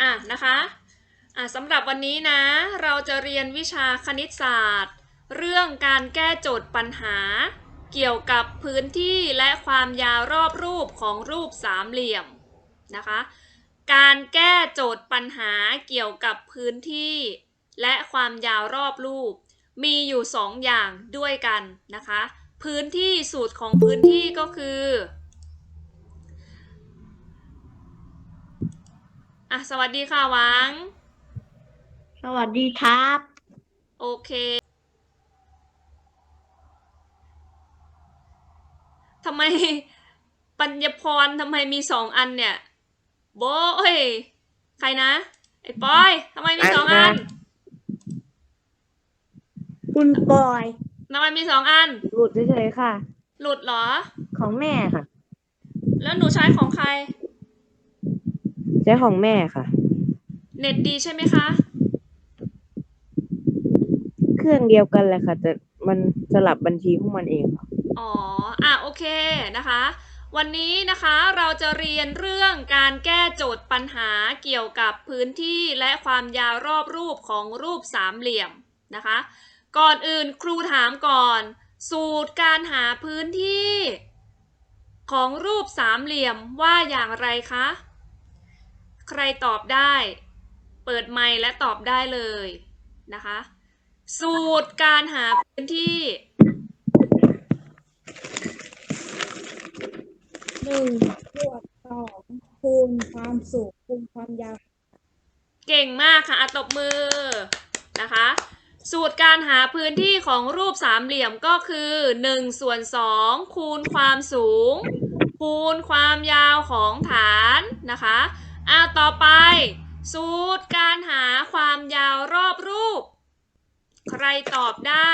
อะนะคะอะสำหรับวันนี้นะ เราจะเรียนวิชาคณิตศาสตร์ เรื่องการแก้โจทย์ปัญหา เกี่ยวกับพื้นที่และความยาวรอบรูปของรูปสามเหลี่ยมนะคะ การแก้โจทย์ปัญหาเกี่ยวกับพื้นที่ และความยาวรอบรูป มีอยู่สองอย่างด้วยกันนะคะ พื้นที่สูตรของพื้นที่ก็คือ อะสวัสดีค่ะหวัง สวัสดีครับ โอเคทำไมปัญญพรทำไมมีสองอันเนี่ย โบเอ้ยใครนะไอ้ปอยทำไมมีสองอันคุณปอยทำไมมีสองอัน หลุดเฉยๆค่ะ หลุดเหรอ ของแม่ค่ะ แล้วหนูใช้ของใครใช้ของแม่ค่ะ เน็ตดีใช่ไหมคะ เครื่องเดียวกันแหละค่ะ แต่มันสลับบัญชีของมันเองค่ะอ๋อ อะโอเคนะคะ วันนี้นะคะเราจะเรียนเรื่องการแก้โจทย์ปัญหาเกี่ยวกับพื้นที่และความยาวรอบรูปของรูปสามเหลี่ยมนะคะ ก่อนอื่นครูถามก่อน สูตรการหาพื้นที่ ของรูปสามเหลี่ยมว่าอย่างไรคะ ใครตอบได้ เปิดไมค์และตอบได้เลยนะคะ สูตรการหาพื้นที่หนึ่งบวกสองคูณความสูงคูณความยาว เก่งมากค่ะอะตบมือนะคะ สูตรการหาพื้นที่ของรูปสามเหลี่ยมก็คือ1ส่วน2คูณความสูง คูณความยาวของฐานนะคะ อ่าต่อไป สูตรการหาความยาวรอบรูป ใครตอบได้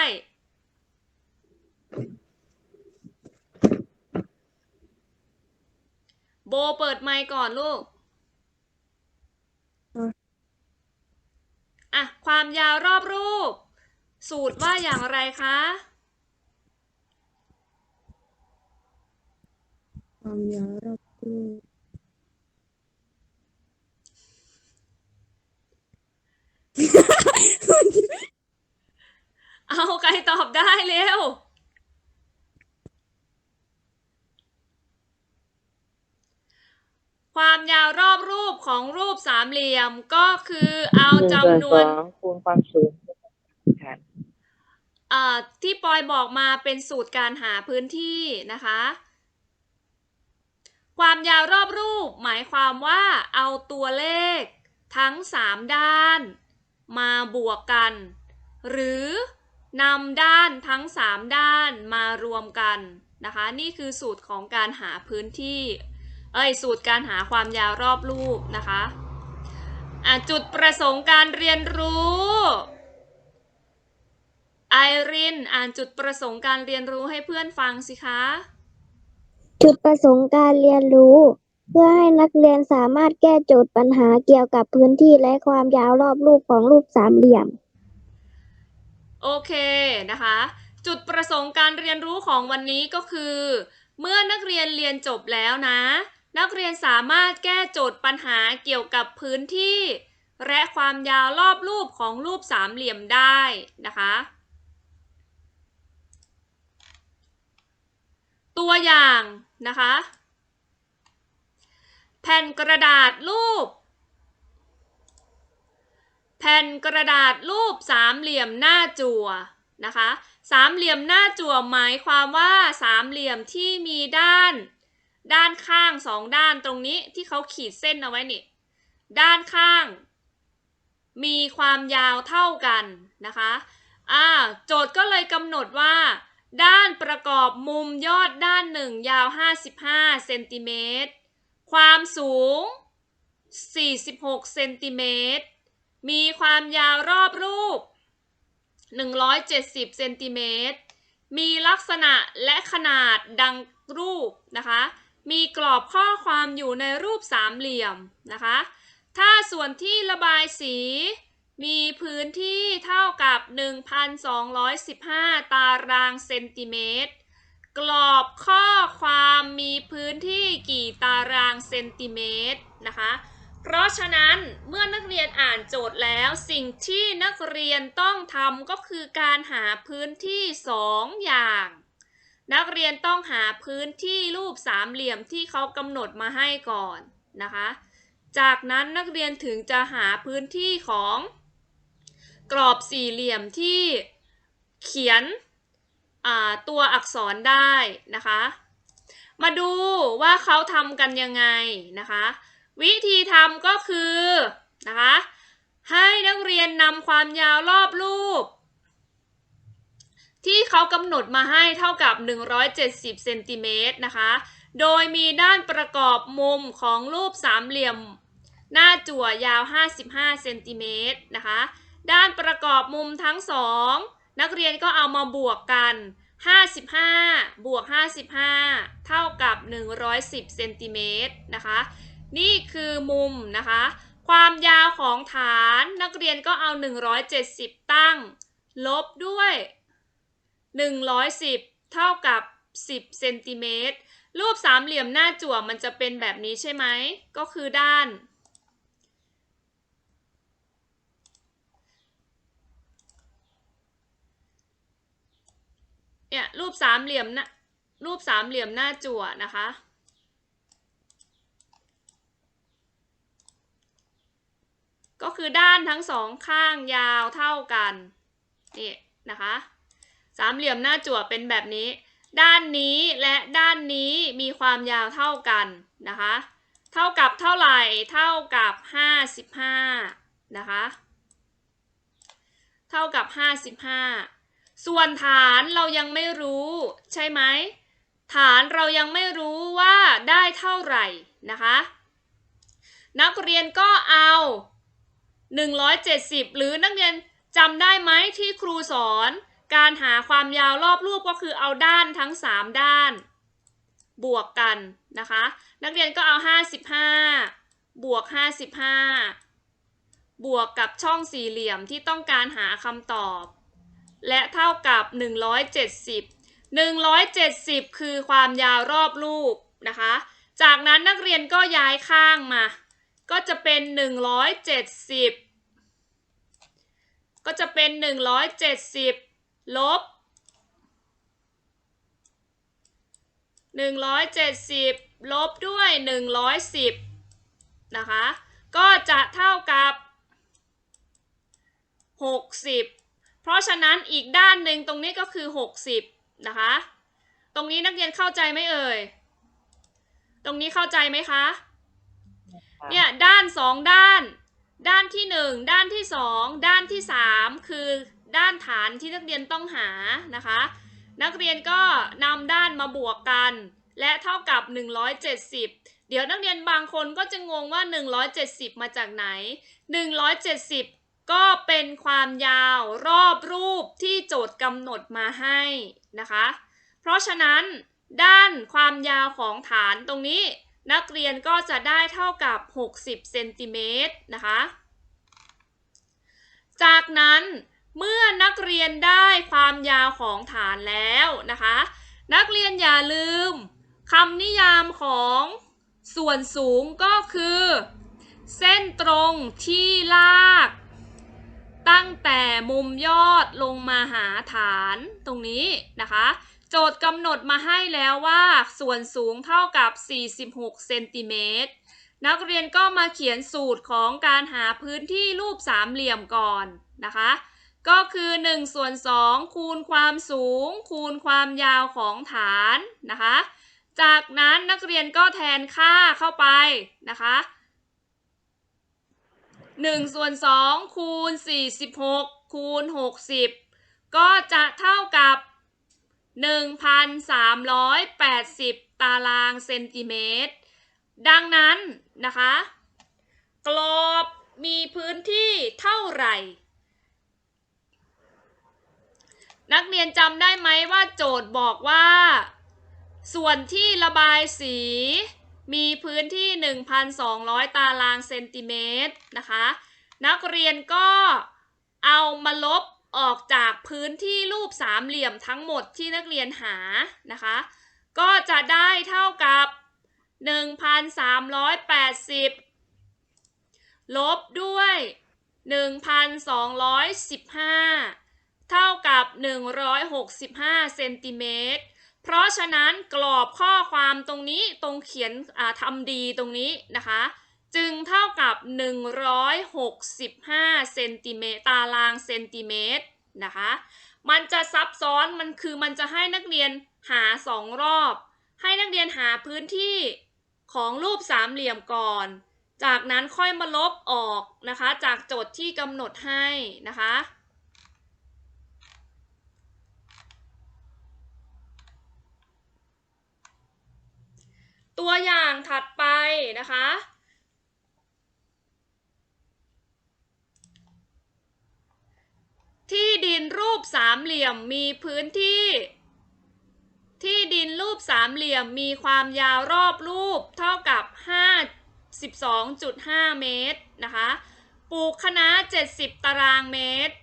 โบเปิดไมค์ก่อนลูก อะ ความยาวรอบรูป สูตรว่าอย่างไรคะความยาวรอบรูป เอาใครตอบ ได้เร็ว ความยาวรอบรูปของรูปสามเหลี่ยมก็คือเอาหนึ่งส่วนจำนสวอนงคูณความสูงค่ะเอ่อที่ปอยบอกมาเป็นสูตรการหาพื้นที่นะคะ ความยาวรอบรูปหมายความว่าเอาตัวเลขทั้ง 3 ด้าน มาบวกกัน หรือ นำด้านทั้ง 3 ด้านมารวมกันนะคะ นี่คือสูตรของการหาพื้นที่ เอ้ย สูตรการหาความยาวรอบรูปนะคะอะจุดประสงค์การเรียนรู้ไอรินอ่านจุดประสงค์การเรียนรู้ให้เพื่อนฟังสิคะ จุดประสงค์การเรียนรู้ เพื่อให้นักเรียนสามารถแก้โจทย์ปัญหาเกี่ยวกับพื้นที่และความยาวรอบรูปของรูปสามเหลี่ยม โอเคนะคะ จุดประสงค์การเรียนรู้ของวันนี้ก็คือ เมื่อนักเรียนเรียนจบแล้วนะ นักเรียนสามารถแก้โจทย์ปัญหาเกี่ยวกับพื้นที่ และความยาวรอบรูปของรูปสามเหลี่ยมได้นะคะตัวอย่างนะคะ แผ่นกระดาษรูป ผ่นกระดาษรูปสามเหลี่ยมหน้าจั่วนะคะสามเหลี่ยมหน้าจั่วหมายความว่าสามเหลี่ยมที่มีด้าน ด้านข้างสองด้านตรงนี้ที่เขาขีดเส้นเอาไว้นี่ด้านข้าง มีความยาวเท่ากันนะคะอ่าโจทย์ก็เลยกำหนดว่า ด้านประกอบมุมยอดด้านหนึ่งยาว 55เซนติเมตรความสูง 46เซนติเมตร มีความยาวรอบรูป 170เซนติเมตร มีลักษณะและขนาดดังรูปนะคะ มีกรอบข้อความอยู่ในรูปสามเหลี่ยมนะคะ ถ้าส่วนที่ระบายสี มีพื้นที่เท่ากับ 1,215 ตารางเซนติเมตร กรอบข้อความมีพื้นที่กี่ตารางเซนติเมตรนะคะ เพราะฉะนั้นเมื่อนักเรียนอ่านโจทย์แล้ว สิ่งที่นักเรียนต้องทำก็คือการหาพื้นที่สองอย่าง นักเรียนต้องหาพื้นที่รูปสามเหลี่ยมที่เขากำหนดมาให้ก่อนนะคะ จากนั้นนักเรียนถึงจะหาพื้นที่ของกรอบสี่เหลี่ยมที่เขียนตัวอักษรได้นะคะ มาดูว่าเขาทำกันยังไงนะคะ วิธีทำก็คือนะคะให้นักเรียนนำความยาวรอบรูป ที่เขากำหนดมาให้เท่ากับ 170เซนติเมตรนะคะ โดยมีด้านประกอบมุมของรูปสามเหลี่ยม หน้าจั่วยาว 55เซนติเมตรนะคะ ด้านประกอบมุมทั้งสองนักเรียนก็เอามาบวกกัน 55 บวก 55 เท่ากับ 110เซนติเมตรนะคะ นี่คือมุมนะคะ ความยาวของฐานนักเรียนก็เอา 170 ตั้ง ลบด้วย 110 เท่ากับ 10 เซนติเมตร รูปสามเหลี่ยมหน้าจั่วมันจะเป็นแบบนี้ใช่ไหม ก็คือด้าน เนี่ยรูปสามเหลี่ยมน้ารูปสามเหลี่ยมหน้าจั่วนะคะ ก็คือด้านทั้งสองข้างยาวเท่ากันนี่นะคะสามเหลี่ยมหน้าจั่วเป็นแบบนี้ ด้านนี้และด้านนี้มีความยาวเท่ากันนะคะ เท่ากับเท่าไหร่เท่ากับ 55นะคะเท่ากับ 55 ส่วนฐานเรายังไม่รู้ใช่ไหมฐานเรายังไม่รู้ว่าได้เท่าไหร่นะคะ นักเรียนก็เอา 170 หรือนักเรียนจำได้ไหมที่ครูสอน การหาความยาวรอบรูปก็คือเอาด้านทั้ง 3 ด้าน บวกกันนะคะ นักเรียนก็เอา 55 บวก 55 บวกกับช่องสี่เหลี่ยมที่ต้องการหาคำตอบ และเท่ากับ 170 170 คือความยาวรอบรูปนะคะ จากนั้นนักเรียนก็ย้ายข้างมา ก็จะเป็น170ก็จะเป็น170ลบ170ลบด้วย110นะคะ ก็จะเท่ากับ60เพราะฉะนั้นอีกด้านหนึ่งตรงนี้ก็คือ60นะคะ ตรงนี้นักเรียนเข้าใจไหมเอ่ย ตรงนี้เข้าใจไหมคะ เนี่ยด้านสองด้าน ด้านที่หนึ่งด้านที่สองด้านที่สามคือด้านฐานที่นักเรียนต้องหานะคะ นักเรียนก็นำด้านมาบวกกัน และเท่ากับ 170 เดี๋ยวนักเรียนบางคนก็จะงงว่า 170 มาจากไหน 170 ก็เป็นความยาวรอบรูปที่โจทย์กำหนดมาให้นะคะ เพราะฉะนั้นด้านความยาวของฐานตรงนี้ นักเรียนก็จะได้เท่ากับ 60เซนติเมตรนะคะ จากนั้นเมื่อนักเรียนได้ความยาวของฐานแล้วนะคะ นักเรียนอย่าลืมคำนิยามของส่วนสูงก็คือ เส้นตรงที่ลาก ตั้งแต่มุมยอดลงมาหาฐานตรงนี้นะคะ จทย์กำหนดมาให้แล้วว่า ส่วนสูงเท่ากับ 46 เซนติเมตร นักเรียนก็มาเขียนสูตรของการหาพื้นที่รูปสามเหลี่ยมก่อนนะคะ ก็คือ1ส่วน2คูณความสูง คูณความยาวของฐานนะคะ จากนั้นนักเรียนก็แทนค่าเข้าไปนะคะ1ส่วน2คูณ46คูณ60 ก็จะเท่ากับ 1,380 ตารางเซนติเมตร ดังนั้นนะคะ กรอบมีพื้นที่เท่าไหร่ นักเรียนจำได้ไหมว่าโจทย์บอกว่า ส่วนที่ระบายสี มีพื้นที่ 1,200 ตารางเซนติเมตรนะคะ นักเรียนก็เอามาลบ ออกจากพื้นที่รูปสามเหลี่ยมทั้งหมดที่นักเรียนหานะคะ ก็จะได้เท่ากับ 1,380 ลบด้วย 1,215 เท่ากับ 165 เซนติเมตร เพราะฉะนั้นกรอบข้อความตรงนี้ตรงเขียนทำดีตรงนี้นะคะ จึงเท่ากับ 165เซนติเมตรตารางเซนติเมตรนะคะ มันจะซับซ้อนมันคือมันจะให้นักเรียนหาสองรอบ ให้นักเรียนหาพื้นที่ของรูปสามเหลี่ยมก่อน จากนั้นค่อยมาลบออกนะคะ จากโจทย์ที่กำหนดให้นะคะตัวอย่างถัดไปนะคะ ที่ดินรูปสามเหลี่ยมมีพื้นที่ ที่ดินรูปสามเหลี่ยมมีความยาวรอบรูปเท่ากับ 52.5 เมตรนะคะ ปลูกคณะ70 ตารางเมตร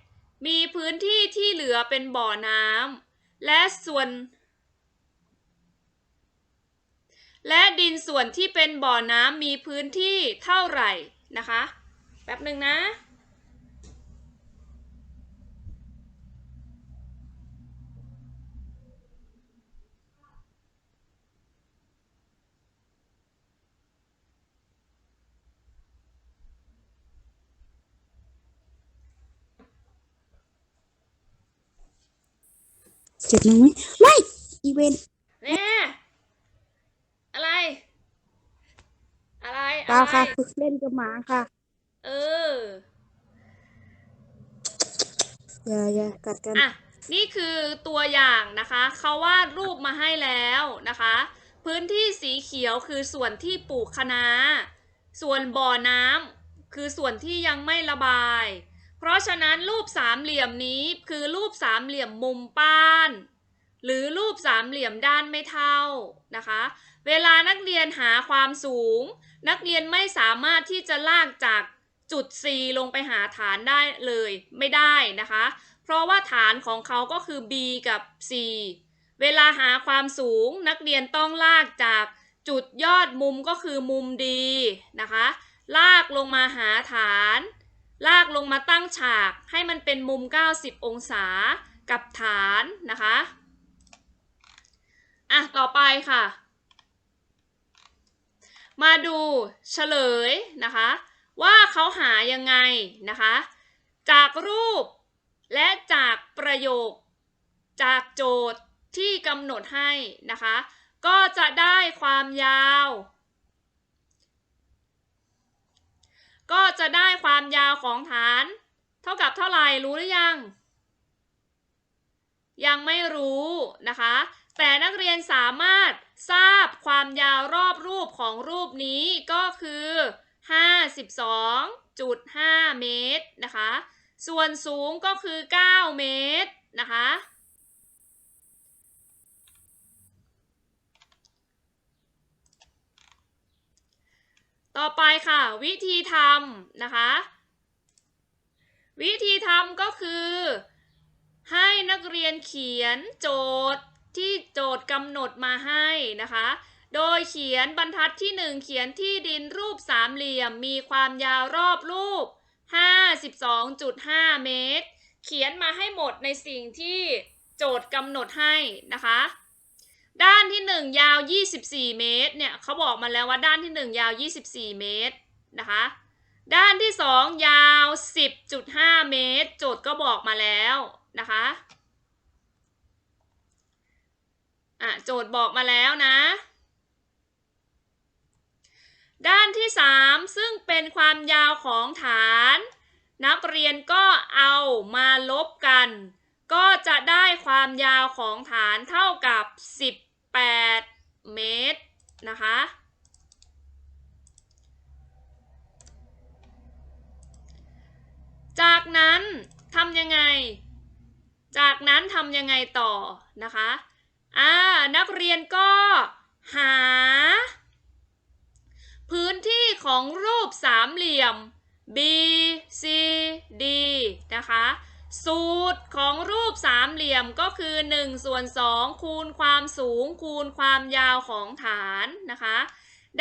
มีพื้นที่ที่เหลือเป็นบ่อน้ำและส่วน และดินส่วนที่เป็นบ่อน้ำมีพื้นที่เท่าไหร่นะคะ แป๊บหนึ่งนะ เสร็จแล้วไหมไม่อีเวนต์แน่อะไร อะไรเปล่าอะไรค่ะฝึกเล่นกับหมาค่ะ เอออย่าอย่ากัดกันอะนี่คือตัวอย่างนะคะเขาวาดรูปมาให้แล้วนะคะ พื้นที่สีเขียวคือส่วนที่ปลูกคะน้าส่วนบ่อน้ำคือส่วนที่ยังไม่ระบาย เพราะฉะนั้นรูปสามเหลี่ยมนี้คือรูปสามเหลี่ยมมุมป้าน หรือรูปสามเหลี่ยมด้านไม่เท่านะคะ เวลานักเรียนหาความสูง นักเรียนไม่สามารถที่จะลากจากจุด C ลงไปหาฐานได้เลยไม่ได้นะคะ เพราะว่าฐานของเขาก็คือ b กับ c เวลาหาความสูงนักเรียนต้องลากจากจุดยอดมุมก็คือมุม D นะคะ ลากลงมาหาฐาน ลากลงมาตั้งฉากให้มันเป็นมุม 90 องศากับฐานนะคะ อะ ต่อไปค่ะ มาดูเฉลยนะคะ ว่าเขาหายังไงนะคะ จากรูปและจากประโยค จากโจทย์ที่กำหนดให้นะคะ ก็จะได้ความยาว ก็จะได้ความยาวของฐาน เท่ากับเท่าไหร่รู้หรือยัง ยังไม่รู้นะคะ แต่นักเรียนสามารถทราบความยาวรอบรูปของรูปนี้ก็คือ 52.5 เมตรนะคะ ส่วนสูงก็คือ 9 เมตรนะคะ ต่อไปค่ะ วิธีทำนะคะ วิธีทำก็คือ ให้นักเรียนเขียนโจทย์ที่โจทย์กำหนดมาให้นะคะ โดยเขียนบรรทัดที่ 1 เขียนที่ดินรูปสามเหลี่ยม มีความยาวรอบรูป 52.5 เมตร เขียนมาให้หมดในสิ่งที่โจทย์กำหนดให้นะคะ ด้านที่ 1 ยาว 24 เมตร เนี่ยเขาบอกมาแล้วว่าด้านที่ 1 ยาว 24 เมตรนะคะ ด้านที่ 2 ยาว 10.5 เมตร โจทย์ก็บอกมาแล้วนะคะอะโจทย์บอกมาแล้วนะ ด้านที่ 3 ซึ่งเป็นความยาวของฐาน นักเรียนก็เอามาลบกันก็จะได้ความยาวของฐานเท่ากับ 8 เมตรนะคะ จากนั้นทำยังไง จากนั้นทำยังไงต่อนะคะอ่านักเรียนก็หา พื้นที่ของรูปสามเหลี่ยม B C D นะคะ สูตรของรูปสามเหลี่ยมก็คือ1ส่วน2คูณความสูง คูณความยาวของฐานนะคะ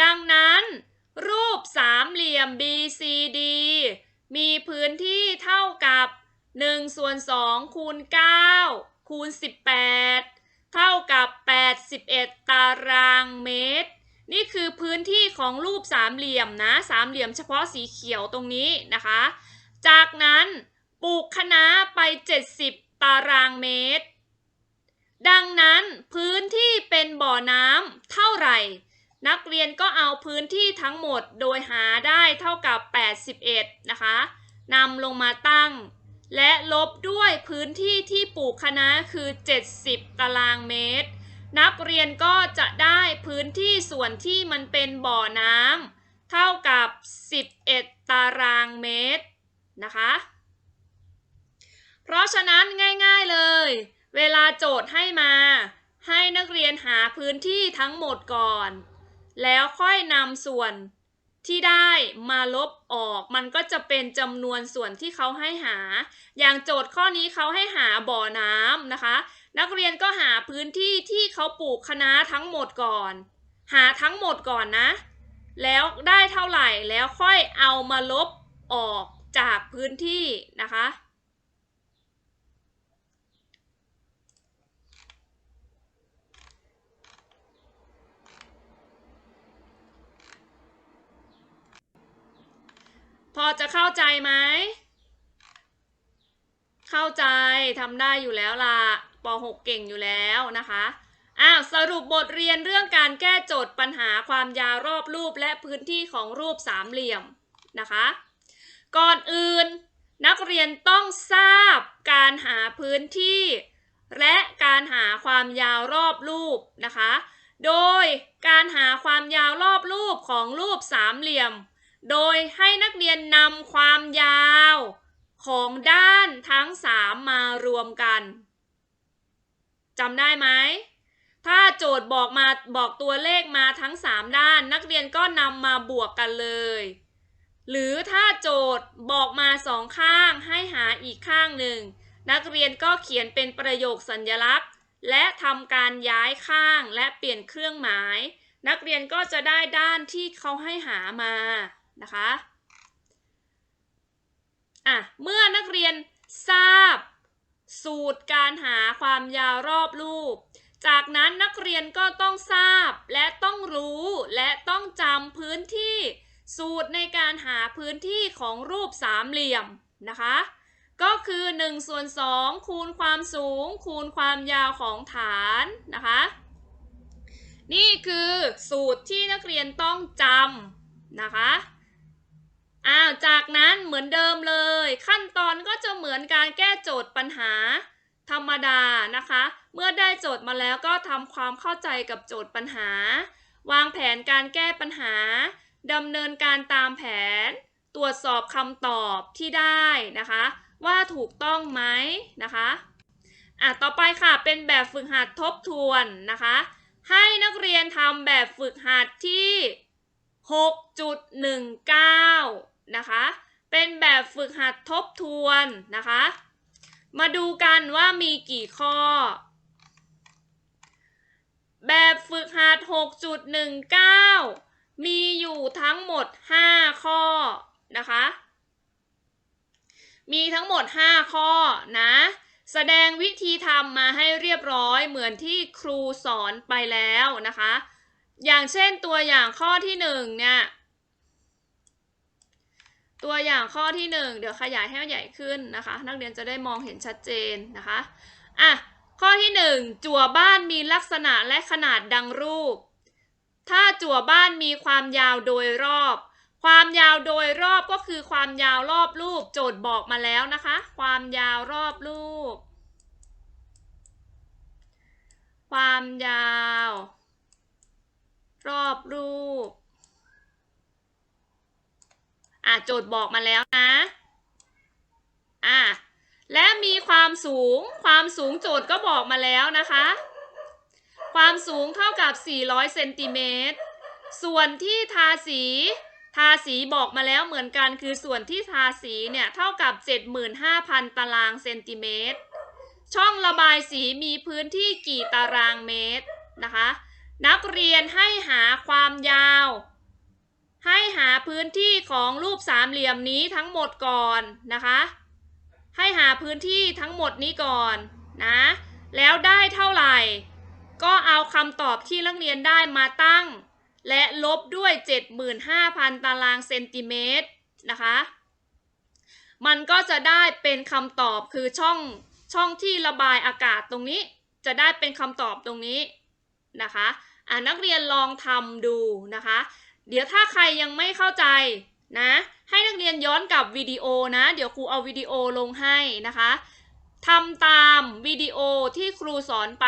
ดังนั้น รูปสามเหลี่ยม BCD มีพื้นที่เท่ากับ1ส่วน2คูณ9คูณ18 เท่ากับ 81 ตารางเมตร นี่คือพื้นที่ของรูปสามเหลี่ยมนะ สามเหลี่ยมเฉพาะสีเขียวตรงนี้นะคะ จากนั้น ปลูกคะน้าไป 70 ตารางเมตร ดังนั้นพื้นที่เป็นบ่อน้ำเท่าไหร่ นักเรียนก็เอาพื้นที่ทั้งหมดโดยหาได้เท่ากับ 81 นะคะนำลงมาตั้ง และลบด้วยพื้นที่ที่ปลูกคะน้าคือ 70 ตารางเมตร นักเรียนก็จะได้พื้นที่ส่วนที่มันเป็นบ่อน้ำเท่ากับ 11 ตารางเมตรนะคะ เพราะฉะนั้นง่ายๆเลย เวลาโจทย์ให้มา ให้นักเรียนหาพื้นที่ทั้งหมดก่อน แล้วค่อยนำส่วนที่ได้มาลบออกมันก็จะเป็นจำนวนส่วนที่เขาให้หา อย่างโจทย์ข้อนี้เขาให้หาบ่อน้ำนะคะ นักเรียนก็หาพื้นที่ที่เขาปลูกคะน้าทั้งหมดก่อน หาทั้งหมดก่อนนะ แล้วได้เท่าไหร่แล้วค่อยเอามาลบออกจากพื้นที่นะคะ อจะเข้าใจไหม เข้าใจทำได้อยู่แล้วล่ะป .6 เก่งอยู่แล้วนะคะอ้าวสรุปบทเรียนเรื่องการแก้โจทย์ปัญหาความยาวรอบรูปและพื้นที่ของรูปสามเหลี่ยมนะคะ ก่อนอื่นนักเรียนต้องทราบการหาพื้นที่ และการหาความยาวรอบรูปนะคะ โดยการหาความยาวรอบรูปของรูปสามเหลี่ยม โดยให้นักเรียนนำความยาวของด้านทั้ง3มารวมกันจำได้ไหม ถ้าโจทย์บอกมาบอกตัวเลขมาทั้ง 3 ด้าน นักเรียนก็นำมาบวกกันเลย หรือถ้าโจทย์บอกมาสองข้างให้หาอีกข้างหนึ่ง นักเรียนก็เขียนเป็นประโยคสัญลักษณ์ และทำการย้ายข้างและเปลี่ยนเครื่องหมาย นักเรียนก็จะได้ด้านที่เขาให้หามา นะคะอะเมื่อนักเรียนทราบ สูตรการหาความยาวรอบรูป จากนั้นนักเรียนก็ต้องทราบและต้องรู้และต้องจำพื้นที่สูตรในการหาพื้นที่ของรูปสามเหลี่ยมนะคะ ก็คือ1ส่วน2คูณความสูง คูณความยาวของฐานนะคะ นี่คือสูตรที่นักเรียนต้องจำนะคะ อ้าวจากนั้นเหมือนเดิมเลย ขั้นตอนก็จะเหมือนการแก้โจทย์ปัญหาธรรมดานะคะ เมื่อได้โจทย์มาแล้วก็ทำความเข้าใจกับโจทย์ปัญหา วางแผนการแก้ปัญหาดำเนินการตามแผน ตรวจสอบคำตอบที่ได้นะคะ ว่าถูกต้องไหมนะคะอะต่อไปค่ะเป็นแบบฝึกหัดทบทวนนะคะ ให้นักเรียนทำแบบฝึกหัดที่ 6.19 นะคะ เป็นแบบฝึกหัดทบทวนนะคะ มาดูกันว่ามีกี่ข้อ แบบฝึกหัด 6.19 มีอยู่ทั้งหมด 5 ข้อนะคะ มีทั้งหมด 5 ข้อนะแสดงวิธีทำมาให้เรียบร้อยเหมือนที่ครูสอนไปแล้วนะคะ อย่างเช่นตัวอย่างข้อที่หนึ่งเนี่ย ตัวอย่างข้อที่หนึ่งเดี๋ยวขยายให้ใหญ่ขึ้นนะคะ นักเรียนจะได้มองเห็นชัดเจนนะคะอะข้อที่หนึ่งจั่วบ้านมีลักษณะและขนาดดังรูป ถ้าจั่วบ้านมีความยาวโดยรอบ ความยาวโดยรอบก็คือความยาวรอบรูป โจทย์บอกมาแล้วนะคะ ความยาวรอบรูป ความยาว รอบรูป อะโจทย์บอกมาแล้วนะ อะและมีความสูง ความสูงโจทย์ก็บอกมาแล้วนะคะ ความสูงเท่ากับ 400 เซนติเมตร ส่วนที่ทาสี ทาสีบอกมาแล้วเหมือนกัน คือส่วนที่ทาสีเนี่ยเท่ากับ 75,000 ตารางเซนติเมตร ช่องระบายสีมีพื้นที่กี่ตารางเมตรนะคะ นักเรียนให้หาความยาว ให้หาพื้นที่ของรูปสามเหลี่ยมนี้ทั้งหมดก่อนนะคะ ให้หาพื้นที่ทั้งหมดนี้ก่อนนะ แล้วได้เท่าไหร่ ก็เอาคำตอบที่นักเรียนได้มาตั้ง และลบด้วย 75,000 ตารางเซนติเมตรนะคะ มันก็จะได้เป็นคำตอบคือช่องช่องที่ระบายอากาศตรงนี้ จะได้เป็นคำตอบตรงนี้นะคะอ่านักเรียนลองทำดูนะคะ เดี๋ยวถ้าใครยังไม่เข้าใจนะ ให้นักเรียนย้อนกลับวิดีโอนะ เดี๋ยวครูเอาวิดีโอลงให้นะคะทำตามวิดีโอที่ครูสอนไป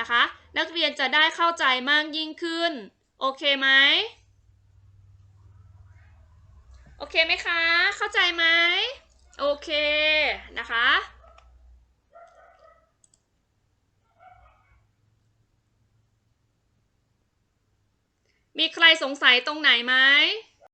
นะคะ นักเรียนจะได้เข้าใจมากยิ่งขึ้น โอเคไหมโอเคไหมคะ เข้าใจไหมโอเคนะคะ มีใครสงสัยตรงไหนไหม